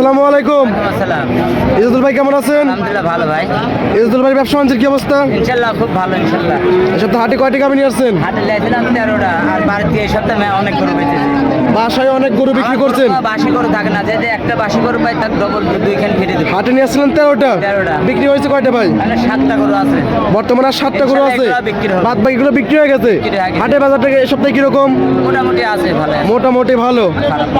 আসসালামু আলাইকুম। আসসালাম। ইজাদুল ভাই কেমন আছেন? আলহামদুলিল্লাহ ভালো ভাই। ইজাদুল ভাই ব্যবসা বাণিজ্যের কি অবস্থা? ইনশাআল্লাহ খুব ভালো ইনশাল্লাহ। এই তো হাটে কয়টি গাভি নিয়ে আসছেন? হাটে লাইছিলাম তেরোটা আর বাড়িতে এই সপ্তাহে অনেক গরু বেঁচেছে। বাসায় অনেক গরু বিক্রি করছেন? বাসি গরু থাকে না। যে যে একটা বাসি গরু পাই তার ডবল দুইখান ফিরে দেবে। হাটে নিয়ে আসছিলেন তেরোটা? তেরোটা। বিক্রি হয়েছে কয়টা ভাই? সাতটা গরু আছে। বর্তমানে আর সাতটা গরু আছে। বাদ বাকিগুলো বিক্রি হয়ে গেছে। বিক্রি হয়ে গেছে। হাটে বাজার থেকে এ সপ্তাহে কীরকম? মোটামুটি আছে ভালো মোটামুটি ভালো।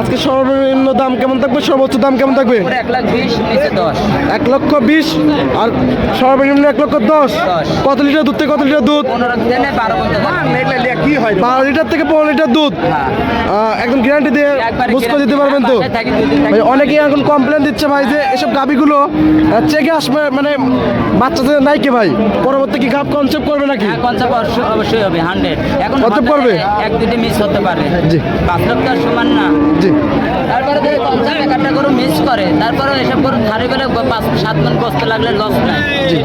আজকে সর্বনিম্ন দাম কেমন থাকবে? সর্বোচ্চ দাম কেমন থাকবে? এক লাখ বিশ নিচে দশ। এক লক্ষ বিশ? আর সর্বনিম্ন এক লক্ষ দশ। কত লিটার দুধ থেকে কত লিটার দুধ? হয়? বারো লিটার থেকে পনেরো লিটার দুধ। হ্যাঁ। একদম গ্যারান্টি দিয়ে guarantee। দিতে পারবেন তো। ভাই অনেকেই এখন কমপ্লেন দিচ্ছে ভাই যে এসব গাবিগুলো চেকে আসবে মানে বাচ্চাদের নাই কে ভাই। পরবর্তী কি গাব কনসেপ্ট করবে নাকি? হ্যাঁ কনসেপ্ট অবশ্যই হবে হান্ড্রেড এখন কত করবে? এক দুটি মিস হতে পারে। জি। তো সমান না। জি তারপরে যদি কনসেপ্ট এক একটা গরু মিস করে তারপরে এসব গরু ধারে গেলে পাঁচ সাত মন বসতে লাগলে লস নাই।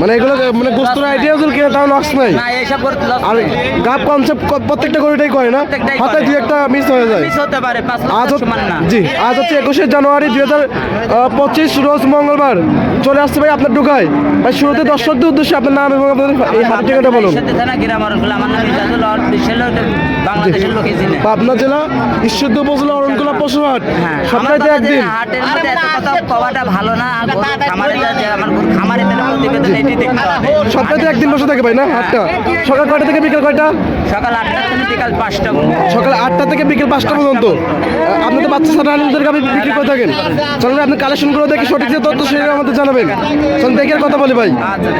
মানে এগুলো মানে গোস্তর আইডিয়া জল কিনা তাও লক্স নাই? না এইসব গরু লস আর গাব কনসেপ্ট প্রত্যেকটা গরুটাই করে না? করে। দুই একটা মিস হয়ে যায়। মিস হতে পারে পাঁচ আজ সমান না। জি আজ হচ্ছে একুশে জানুয়ারি দুই হাজার পঁচিশ রোজ মঙ্গলবার। চলে আসছে ভাই আপনার ঢুকায়। ভাই শুরুতে দর্শকদের উদ্দেশ্যে আপনার নাম এবং আপনাদের এই হাট ঠিকানাটা বলুন। পাবনা জেলা ঈশ্বরদ উপজেলা অরণকুলা পশুহাট। হ্যাঁ সপ্তাহে একদিন। হাটের মধ্যে এত কথা কওয়াটা ভালো না খামারে আমার খামারে প্রতিবেদন এটি দেখতে হবে। সপ্তাহে একদিন বসে থাকে ভাই না সকাল কয়টা থেকে বিকেল কয়টা? সকাল আটটা থেকে বিকাল পাঁচটা সকাল আটটা থেকে বিকেল পাঁচটা পর্যন্ত? আপনি তো বাচ্চা গাভি বিক্রি করে থাকেন। চলুন আপনি কালেকশনগুলো দেখে সঠিক যে তথ্য সেটা আমাদের জানাবেন। চলুন দেখে আর কথা বলি ভাই। আচ্ছা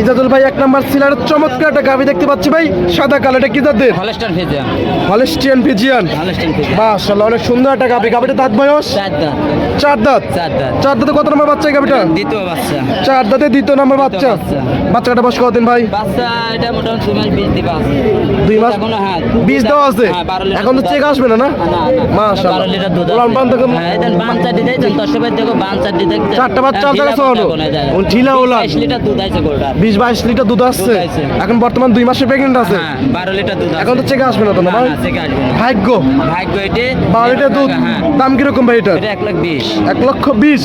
ইজাদুল ভাই এক নাম্বার সিলার চমৎকার একটা গাভি দেখতে পাচ্ছি ভাই সাদা কালারটা কি জাতের? হলস্টার ভেজা হলেস্টিয়ান ফিজিয়ান। মাশাআল্লাহ অনেক সুন্দর একটা গাভি। গাভিটা দাঁত বয়স? চার দাঁত। চার দাঁত? চার দাঁত। চার দাঁতে কত নম্বর বাচ্চা গাভিটা? দ্বিতীয় বাচ্চা। চার দাঁতে দ্বিতীয় নম্বর বাচ্চা। বাচ্চা। বাচ্চাটা বয়স কতদিন ভাই? বাচ্চা এটা মোটামুটি দুই মাস বিশ দিবা দুই মাস এখনও হ্যাঁ বীজ দেওয়া আছে? এখন তো চেক আসবে না না? মাশাআল্লাহ। বারো লিটার দুধ উলান পান থেকে- হ্যাঁ এই বান চারটি দেয় দশ সবাই দেখো বান চারটি দেখতে চারটা বাচ্চা আছে সহনো। ও ঢিলা উলান। বাইশ লিটার দুধ আছে গোলটা বিশ বাইশ লিটার দুধ আসছে। এখন বর্তমান দুই মাসের প্রেগনেন্ট আছে। হ্যাঁ বারো লিটার দুধ এখন তো চেক আসবে না তো না ভাই? ভাগ্য। ভাগ্য এটি বারো লিটার দুধ হ্যাঁ দাম কীরকম ভাই এটা এক লাখ বিশ। এক লক্ষ বিশ।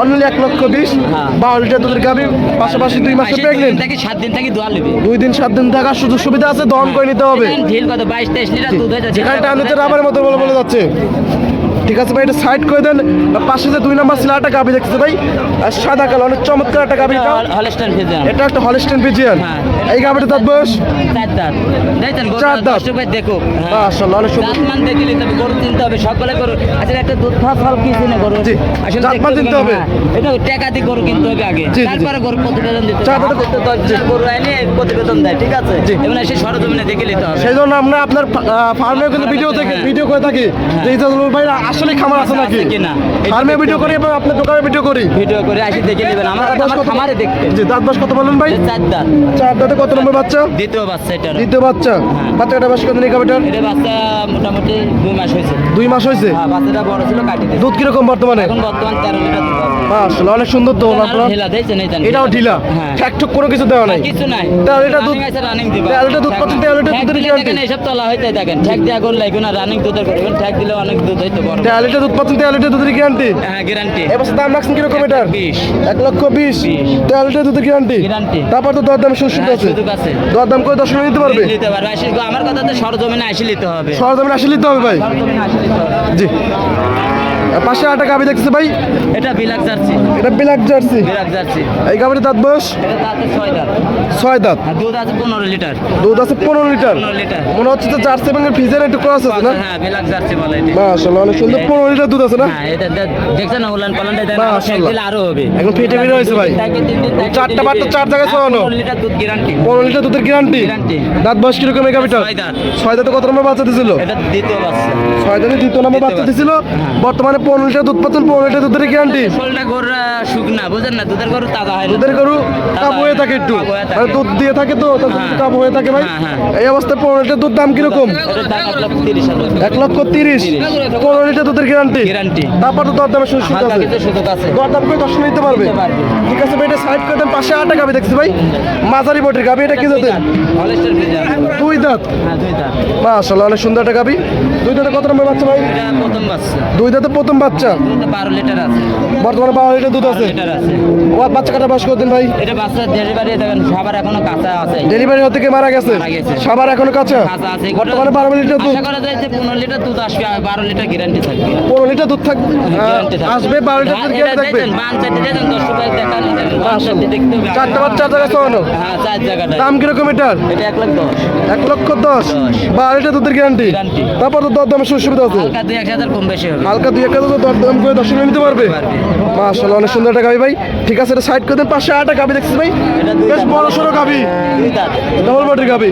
অনলি এক লক্ষ বিশ? হ্যাঁ। বারো লিটার দুধের গাভি পাশাপাশি দুই মাসে প্রেগনেন্ট থেকে সাত দিন থেকে দোয়া নেবে দুই দিন সাত দিন থাকার সুযোগ সুবিধা আছে দহন করে নিতে হবে। ঢিল কত? বাইশ তেইশ লিটার দুধ হয়ে যাচ্ছে যেখানে টান দিতে রাবারের মতো বলে বলে যাচ্ছে। ঠিক আছে ভাই এটা সাইড করে দেন। পাশে যে দুই নম্বর সিলারটা গাভি দেখতেছে ভাই সাদা কালো অনেক চমৎকার একটা গাভি এটা। একটা হলিস্টেন হ্যাঁ। এই গাভিটা তার বয়স? চার দাঁত। দাঁত। দেখো হ্যাঁ। মাশাআল্লাহ অনেক সুন্দর। দেখলে তবে গরু হবে সকলে গরু আসলে একটা দুধ ফল কি গরু। আসলে হবে। হ্যাঁ, এটা টাকা দিয়ে গরু কিনতে হবে আগে। তারপরে গরু প্রতিবেদন দিতে চার হবে দাঁতে- আমাদের তো দশটা গরু প্রতিবেদন দেয় ঠিক আছে। এবং সরজমিনে দেখে নিতে হবে। সেই জন্য আমরা আপনার ফার্মে কিন্তু ভিডিও থেকে। ভিডিও করে থাকি। যে ইজাজুল ভাই আসলে খামার আছে নাকি? আছে কিনা? ফার্মে ভিডিও করি এবং আপনার দোকানে ভিডিও করি? ভিডিও করে আসি দেখে নেবেন। আমার আমার খামারে দেখতে। জি দাঁত বাস কত বলেন ভাই? চার দাঁত। চার দাঁতে কত নম্বর বাচ্চা? দ্বিতীয় বাচ্চা এটা দ্বিতীয় বাচ্চা। হ্যাঁ। বাচ্চাটা বাস কত নেই গাভিটার এটা বাচ্চা মোটামুটি দুই মাস হয়েছে। দুই মাস হয়েছে? হ্যাঁ বাচ্চাটা বড় ছিল কাটি দিয়েছে। দুধ কীরকম বর্তমানে? এখন বর্তমান তেরো লিটার দুধ আছে। আসলে অনেক সুন্দর তো আপনার ঢিলা জানেন। এটাও ঢিলা? হ্যাঁ। কোনো কিছু দেওয়া নাই? কিছু নাই। তেরো লিটার দুধ- রানিং আছে রানিং দিবা। তেরো লিটার দুধ দুধের দিলে guarantee। দেখেন এসব তলা হইতে দেখেন। ঠ্যাক লাগবে না রানিং দুধের করবেন ঠ্যাক দিলে অনেক দুধ হইতে বড়। তেরো লিটার দুধ পাচ্ছেন তেরো লিটার দুধের গ্যারান্টি হ্যাঁ গ্যারান্টি এবার দাম রাখছেন কীরকম এটার বিশ। এক লক্ষ বিশ। তেরো লিটার দুধের গ্যারান্টি গ্যারান্টি তারপর তো দর দাম সুস্থ হ্যাঁ, আছে। সুযোগ আছে। দর দাম করে দশ নিতে পারবে? নিতে পারবে। আমার কথা তো সরজমিনে আসি নিতে হবে। সরজমিনে আসি নিতে হবে ভাই। জি। পাশে আটা গাভি দেখতেছে ভাই? এটা বিলাক জার্সি। এটা ব্ল্যাক জার্সি। Black jersey. এই গাভির দাঁত বয়স? এটা দাঁত দাঁত। আর দুধ আছে পনেরো লিটার। দুধ আছে পনেরো লিটার। পনেরো লিটার। মনে হচ্ছে যে জার্সি এবং ফিজের একটু ক্রস আছে না? হ্যাঁ বিলাক জার্সি বলে এটা। মাশাআল্লাহ অনেক সুন্দর পনেরো লিটার দুধ আছে না? হ্যাঁ এটা দেখছেন না উলান পালানটা? দেন আরও দিলে আরও হবে। এখন ফেটে হয়েছে ভাই। চারটা বাচ্চা চার জায়গায় হ্যাঁ, ছড়ানো। পনেরো লিটার দুধ গ্যারান্টি পনেরো লিটার দুধের গ্যারান্টি দাঁত বয়স কীরকম এই ছয় দাঁত। দাঁতে কত নম্বর বাচ্চা দিছিল? এটা দ্বিতীয় বাচ্চা। ছয় দাঁতে দ্বিতীয় নম্বর বাচ্চা দিছিল। বর্তমানে পনেরো লিটার দুধ পাচ্ছেন পনেরো লিটার দুধের গ্যারান্টি শোলটা গরু শুকনা বুঝেন না দুধের গরু তাজা হয় দুধের গরু কাপ হয়ে থাকে একটু। হয়ে। মানে দুধ দিয়ে থাকে তো হ্যাঁ। কাপ হয়ে থাকে ভাই। হ্যাঁ, হ্যাঁ। এই অবস্থায় পনেরো লিটার দুধ দাম কীরকম? এক লক্ষ তিরিশ পনেরো লিটার দুধের গ্যারান্টি? তারপর তো সুযোগ আছে। সুযোগ আছে। দরদাম করে দর্শন নিতে পারবে। ঠিক আছে ভাই এটা সাইড করে দেন পাশে আটা গাবি দেখছি ভাই। মাঝারি বটির গাবি এটা কি দাঁত। দুই দাঁত। হ্যাঁ দুই অনেক সুন্দর একটা গাবি। দুই দাঁতে কত নম্বর বাচ্চা ভাই? দুই দাঁতে প্রথম প্রথম বাচ্চা? বারো লিটার আছে। বর্তমানে বারো লিটার দুধ আছে? বাচ্চা কাটা বয়স কতদিন ভাই? এটা বাচ্চা ডেলিভারি দেখেন সবার এখনও কাঁচা আছে। ডেলিভারি হতে কি মারা গেছে? সবার এখনও কাঁচা? কাঁচা আছে। বর্তমানে বারো লিটার দুধ আশা করা যায় যে পনেরো লিটার দুধ আসবে আর বারো লিটার গ্যারান্টি থাকবে। পনেরো লিটার দুধ থাকবে। আসবে বারো লিটার দুধ গ্যারান্টি থাকবে? চারটে বাচ্চা জায়গায় খাওয়ানো হ্যাঁ। দাম কীরকম এটার? এটা এক লাখ দশ। এক লক্ষ দশ। বারো লিটার দুধের গ্যারান্টি। তারপর তো দর দামের সুবিধা আছে? হালকা দুই এক হাজার কম বেশি দুই একটা তো দর দাম করে নিতে পারবে। মাশাআল্লাহ অনেক সুন্দর একটা গাবি ভাই। ঠিক আছে এটা সাইড করে দেন পাশে আটা গাবি দেখছিস ভাই? বেশ বড় সড়ো গাবি। দুই ডবল বডির গাবি।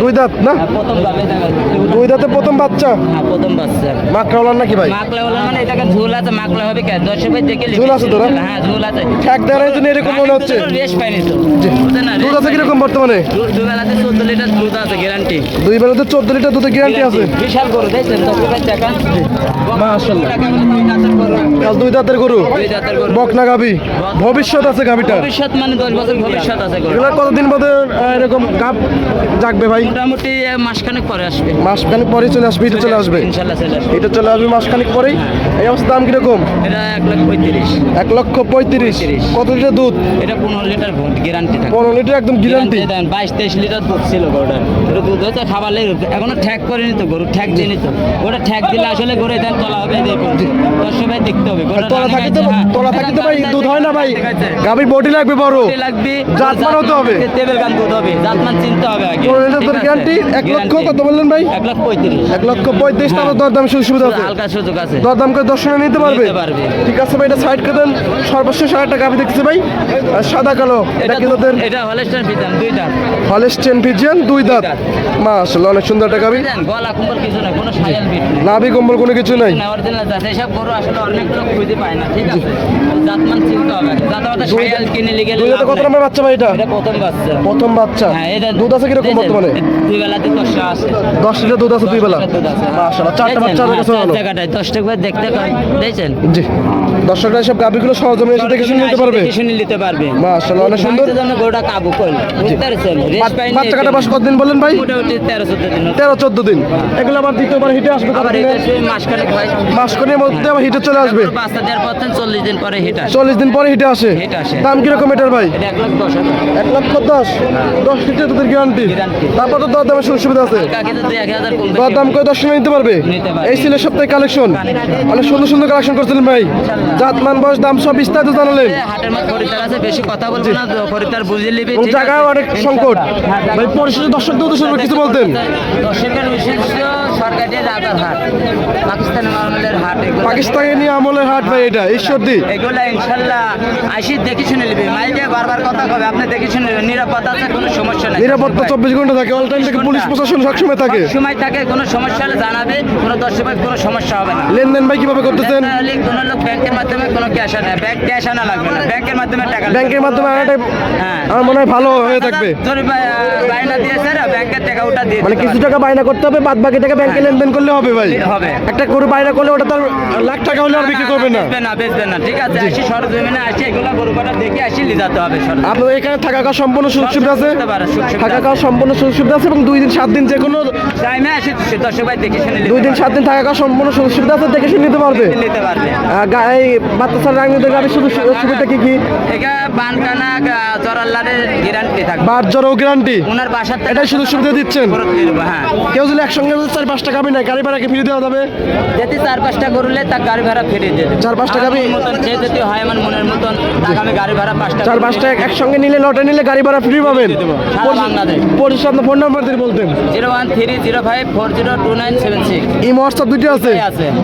দুই দাঁত না? হ্যাঁ, দুই দাঁতে প্রথম বাচ্চা? হ্যাঁ, প্রথম বাচ্চা। মাকড়াওয়ালার নাকি ভাই? মানে এটাকে ঝুল আছে, হবে কে? রুপায় দেখে ঝুল আছে তো হ্যাঁ, ঝুল আছে। ঠ্যাক দেওয়ার জন্য এরকম মনে হচ্ছে। rest পাইনি তো। দুধ আছে কীরকম বর্তমানে? দু- দুবেলাতে 14 লিটার দুধ আছে, guarantee। দুই বেলাতে চোদ্দ লিটার দুধের গ্যারান্টি আছে। বিশাল গরু, দেখছেন? দশ রুপায় দেখান। মাশাআল্লাহ। কাল দুই দাঁতের গরু। বকনা গাবি ভবিষ্যৎ আছে ভবিষ্যৎ মানে দশ বছর ভবিষ্যৎ আছে গরু। এগুলো কতদিন বাদে এরকম গাব জাগবে ভাই? মোটামুটি মাসখানেক পরে আসবে। মাসখানেক পরে চলে আসবে এটা চলে আসবে? ইনশাল্লাহ চলে আসবে। এটা চলে আসবে মাসখানেক পরেই? এই অবস্থা দাম কীরকম? এটা এক লাখ পঁয়ত্রিশ। এক লক্ষ পঁয়ত্রিশ। পঁয়ত্রিশ। কত লিটার দুধ? এটা পনেরো লিটার গ্যারান্টি থাকে। লিটার একদম গ্যারান্টি দেন বাইশ তেইশ লিটার দুধ ছিল গরুটার। এটা দুধ হচ্ছে খাবারলে এখনও ঠ্যাক করেনি তো গরু ঠ্যাক দিনি তো। ওটা ঠ্যাক দিলে আসলে গরু দেন তলা হবে দর্শক ভাই দেখতে হবে তোলা থাকে তো হ্যাঁ। থাকে তো ভাই দুধ হয় না ভাই। গাবির বডি লাগবে বড়। লাগবে জাতমান হতে হবে। টেবিল গান দুধ হবে জাতমান চিনতে হবে আগে? গ্যারান্টি এক লক্ষ কত বললেন ভাই? এক লাখ পঁয়ত্রিশ। এক লক্ষ পঁয়ত্রিশ তারপর দরদাম সুযোগ সুবিধা আছে। হালকা সুযোগ আছে। দরদাম করে দর্শনে নিতে পারবে। ঠিক আছে ভাই এটা সাইড করে দেন। সর্বশেষ আর একটা গাবি দেখছি ভাই। সাদা কালো এটা এটা কিন্তু দেন এটা হলেস্টেন দুই দাঁত। মাশাআল্লাহ অনেক সুন্দর একটা গাবি। গলা কুম্বল কিছু না কোনো সায়াল বিট নেই। নাভি কম্বল কোনো কিছু নাই? না অরিজিনাল জাত। এসব গরু আসলে অনেক লোক খুঁজে পায় না ঠিক আছে? জাতমান চিনতে হবে। সায়াল কিনে দাঁতে কত নম্বর বাচ্চা ভাই এটা? এটা প্রথম বাচ্চা। প্রথম বাচ্চা। হ্যাঁ এটা দুধ আছে কীরকম দেখছেন? বর্তমানে? দুই বেলাতে দশটা আছে। দশ লিটার দুধ আছে দুই বেলা? আছে। মাশাআল্লাহ চারটা বাচ্চা হ্যাঁ, জায়গাটায় দশটা করে দেখতে পান দেখছেন? জি। দর্শকরা সব গাবিগুলো সহজমে এসে দেখে শুনে নিতে পারবে। শুনে নিতে পারবে। মাশাআল্লাহ, অনেক সুন্দর। জন্য গরুটা কাবু করল বুঝতে পারছেন? বাচ্চা কাটা বয়স কতদিন বললেন ভাই? মোটামুটি তেরো চোদ্দ দিন তেরো চোদ্দ দিন। এগুলো আবার দ্বিতীয়বার হিটে আসবে আবার কতদিনে? মাসখানেক হয়। মাসকনের মধ্যে আবার হিটে চলে আসবে? বাচ্চা দেওয়ার পর চল্লিশ দিন পরে হিট আসে। চল্লিশ দিন পরে হিটে আসে? দাম কীরকম এটার ভাই? এক লাখ দশ এক লক্ষ দশ? দশ লিটার দুধের গ্যারান্টি তারপর তো দরদামের সুযোগ সুবিধা আছে। বেশি দরদাম করে দর্শনে নিতে পারবে? এই ছিল সপ্তাহে কালেকশন অনেক সুন্দর সুন্দর কালেকশন করছিলেন ভাই। জাত মান বয়স দাম সব বিস্তারিত জানালেন। বেশি কথা বলব না খরিদ্দার বুঝে নিবি আছে? অনেক সংকট। ভাই পরিশেষে দর্শকদের উদ্দেশ্যে কিছু বলতেন? দর্শকের বিশেষ সরকারি রাজার হাট পাকিস্তানের হাট এগুলো নিয়ে আমলের হাট ভাই এটা ঈশ্বরদী। এগুলা ইনশাল্লাহ আইসি দেখে শুনে নিবি। বারবার কথা কবে? আপনি দেখে শুনে নেবেন নিরাপত্তা আছে কোনো সমস্যা নেই। নিরাপত্তা চব্বিশ ঘণ্টা থাকে অল টাইম থেকে পুলিশ প্রশাসন সবসময় থাকে। সময় থাকে কোনো সমস্যা হলে জানাবে কোনো দর্শকের কোনো সমস্যা হবে না। লেনদেন ভাই কীভাবে করতেছেন? কোনো লোক ব্যাংকের মাধ্যমে কোনো ক্যাশ আনে ব্যাংক ক্যাশ আনা লাগবে না। ব্যাংকের মাধ্যমে টাকা ব্যাংকের মাধ্যমে আনাটাই হ্যাঁ। আমার মনে হয় ভালো হয়ে থাকবে। তোর বা- বায়না দিয়েছে না ব্যাংকের টাকা ওটা দিয়ে মানে কিছু টাকা বাইনা করতে হবে বাদ বাকি টাকা ব্যাংকে লেনদেন করলে হবে ভাই। হবে। একটা গরু বাইনা করলে ওটা তার লাখ টাকা হলে আর বিক্রি করবে না। বেচবে না বেচবে না ঠিক আছে? আসি সরজমিনে আসি এগুলো গরু কটা দেখে আসি লিজাতে হবে। আপনাদের এখানে থাকা খাওয়া সম্পূর্ণ সুযোগ সুবিধা আছে? সুযোগ থাকা খাওয়া সম্পূর্ণ সুযোগ সুবিধা আছে এবং দুই দিন সাত দিন যে কোনো টাইমে আসি দর্শক ভাই দেখে শুনে দুই দিন সাত দিন থাকা খাওয়া সম্পূর্ণ সুযোগ সুবিধা আছে দেখে শুনে নিতে পারবে? নিতে পারবে। এই বাচ্চা রাঙিদের গাড়ির শুধু সু- সুবিধা কি কি? এটা বানকানা জরাল্লারের গ্যারান্টি থাকবে। বার জ্বরও গ্যারান্টি ওনার বাসার থেকে এটাই সুযোগ সুবিধা দিচ্ছেন? হ্যাঁ। কেউ যদি একসঙ্গে চার পাঁচটা গাবি নেয় গাড়ি ভাড়াকে ফিরে দেওয়া যাবে? যদি চার পাঁচটা করলে তার গাড়ি ভাড়া ফিরিয়ে দেবে। চার পাঁচটা আমার যে যদি হয় আমার মনের মতন আমি গাড়ি ভাড়া পাঁচটা চার পাঁচটা একসঙ্গে নিলে লটে নিলে গাড়ি ভাড়া ফ্রি পাবেন। ফোন নাম্বার দিয়ে বলতেন। Zero one three zero five four zero two nine seven six. এই হোয়াটসঅ্যাপ দুটি আছে।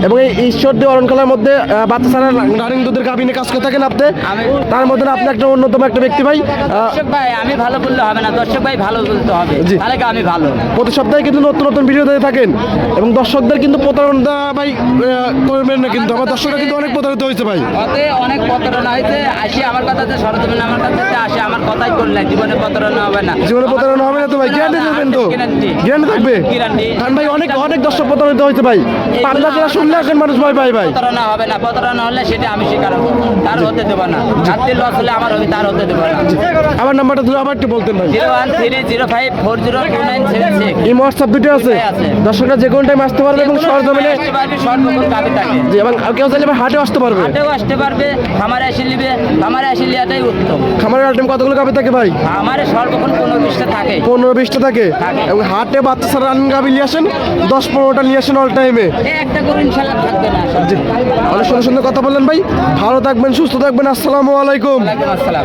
এবং এই ঈশ্বর দিয়ে অরণকলার মধ্যে বাচ্চা ছাড়া দুধের কাজ করে থাকেন আপনি। তার মধ্যে আপনি একটা অন্যতম একটা ব্যক্তি ভাই। দর্শক ভাই আমি ভালো বললে হবে না। দর্শক ভাই ভালো বলতে হবে। তাহলে আমি ভালো? প্রতি সপ্তাহে কিন্তু নতুন নতুন ভিডিও দিয়ে থাকেন। এবং দর্শকদের কিন্তু প্রতারণা ভাই করবেন না কিন্তু। আমার দর্শকরা কিন্তু অনেক প্রতারিত হয়েছে ভাই। অনেক প্রতারণা হয়েছে। আসি আমার সরজমিন আমার কাছে আসে আমার কথাই করলেন জীবনে প্রতারণা হবে না। জীবনে প্রতারণা হবে না তো ভাই গ্যারান্টি দেবেন তো? গ্যারান্টি থাকবে? কারণ ভাই অনেক অনেক দর্শক প্রতারিত হয়েছে ভাই। পাবনা জেলা শুনলে এখন মানুষ ভয় পায় ভাই। প্রতারণা হবে না প্রতারণা হলে সেটা আমি স্বীকার হব তার হতে দেবো না। রাত্রির লস হলে আমার হবে তার হতে দেবো না। আমার নাম্বারটা ধরে আবার একটু বলতেন ভাই। Zero one three zero five four zero two nine seven six. এই হোয়াটসঅ্যাপ দুটো আছে। দর্শকরা যে কোনো টাইম আসতে পারবে এবং কেউ চাইলে হাটে আসতে পারবে। হাটেও আসতে পারবে খামারে এসে নিবে। খামারে এসে লিয়াটাই উত্তম। খামারের আইটেম কতগুলো গাভী থাকে ভাই? খামারে সর্বক্ষণ পনেরো বিশটা থাকে। পনেরো বিশটা থাকে। এবং হাটে বাচ্চা ছাড়া রানিং গাবি নিয়ে আসেন? দশ পনেরোটা নিয়ে আসেন অল টাইমে একটা করে ইনশাল্লাহ থাকবে না অনেক সুন্দর সুন্দর কথা বললেন ভাই। ভালো থাকবেন সুস্থ থাকবেন। আসসালামু আলাইকুম। আসসালাম।